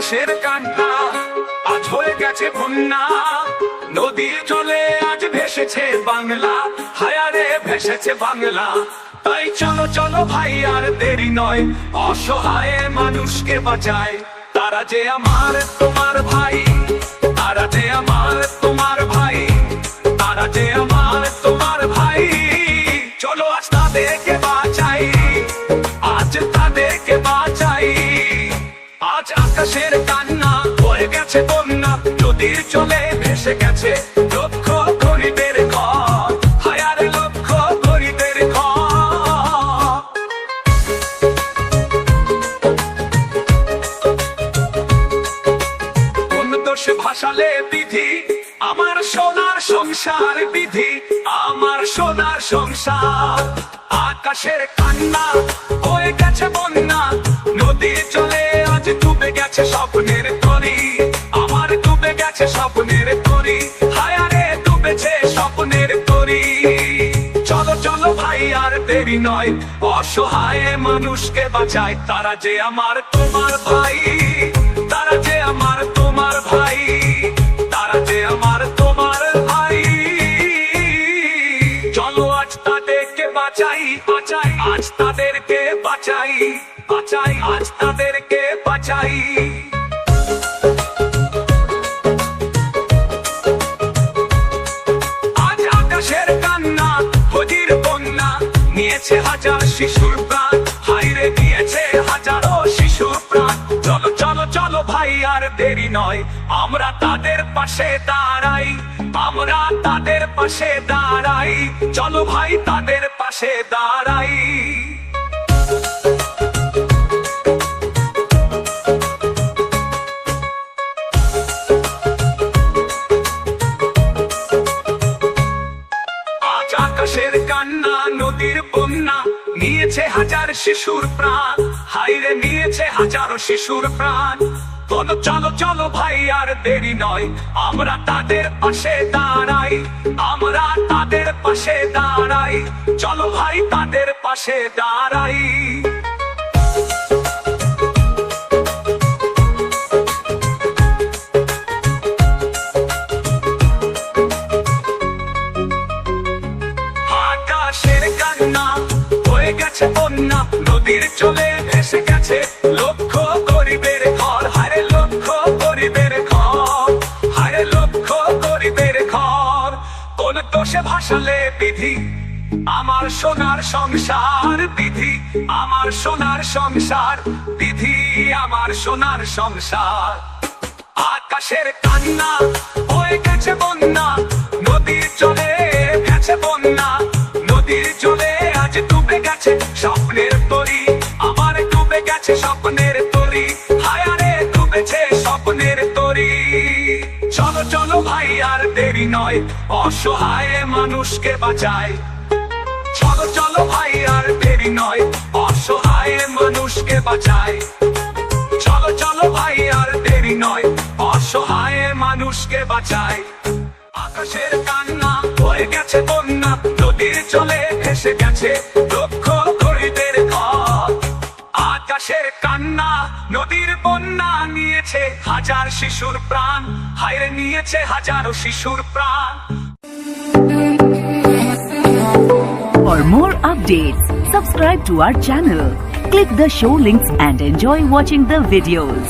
আকাশের কান্না, আজ হয়ে গেছে বন্যা। নদীর জলে আজ ভেসেছে বাংলা, হায়ারে ভেসেছে বাংলা। তাই চলো চলো ভাই, আর দেরি নয়, অসহায় মানুষকে বাঁচায় তারা যে আমার, তোমার ভাই, তারা যে আমার, তোমার ভাই, তারা যে আমার, তোমার ভাই। চলো আজ তাদেরকে বাঁচাই। আকাশের কান্না হয়ে গেছে বন্যা, নদীর চলে ভেসে গেছে ভাসালে বিধি? আমার সোনার সংসার বিধি, আমার সোনার সংসার। আকাশের কান্না স্বপ্নের হায়ারে ডুবেছে স্বপ্নের তরি। চলো চলো ভাই, আর দেরি নয়, অসহায় মানুষকে বাঁচায় তারা যে আমার তোমার ভাই, তারা যে আমার তোমার ভাই, তারা যে আমার তোমার ভাই। চলো, আজ তাদেরকে বাঁচাই বাঁচাই, আজ তাদেরকে বাঁচাই বাঁচাই, আজ তাদেরকে বাঁচাই। নিয়েছে হাজার শিশুর প্রাণ। হাইরে নিয়েছে হাজারো শিশুর প্রাণ। চলো চলো চলো ভাই, আর দেরি নয়। আমরা তাদের পাশে দাঁড়াই। আমরা তাদের পাশে দাঁড়াই। চলো ভাই, তাদের পাশে দাঁড়াই। আকাশের নদীর বন্যা, নিয়েছে হাজার শিশুর প্রাণ। হাইরে নিয়েছে হাজারো শিশুর প্রাণ। চলো চলো চলো ভাই, আর দেরি নয়। আমরা তাদের পাশে দাঁড়াই। আমরা তাদের পাশে দাঁড়াই। চলো ভাই, তাদের পাশে দাঁড়াই। গেছে বন্যা, নদীর চলে ভেসে গেছে লক্ষ গরিবের ঘর। হারে লক্ষ গরিবের ঘর হারে লক্ষ গরিবের ঘর। কোন দোষে ভাসালে বিধি? আমার সোনার সংসার বিধি, আমার সোনার সংসার বিধি, আমার সোনার সংসার। আকাশের কান্না হয়ে গেছে বন্যা গেছে স্বপ্নের তরি। হায়ারে ডুবেছে স্বপ্নের তরি। চলো চলো ভাই, আর দেরি নয়, অসহায় মানুষকে বাঁচায়। চলো চলো ভাই, আর দেরি নয়, অসহায় মানুষকে বাঁচায়। চলো চলো ভাই, আর দেরি নয়, অসহায় মানুষকে বাঁচায়। আকাশের কান্না হয়ে গেছে বন্যা, নদীর চলে ভেসে গেছে আকাশের কান্না নদীর বন্যা নিয়েছে হাজার শিশুর প্রাণ হায়রে নিয়েছে হাজারো শিশুর প্রাণ For more updates, subscribe to our channel, click the show links and enjoy watching the videos.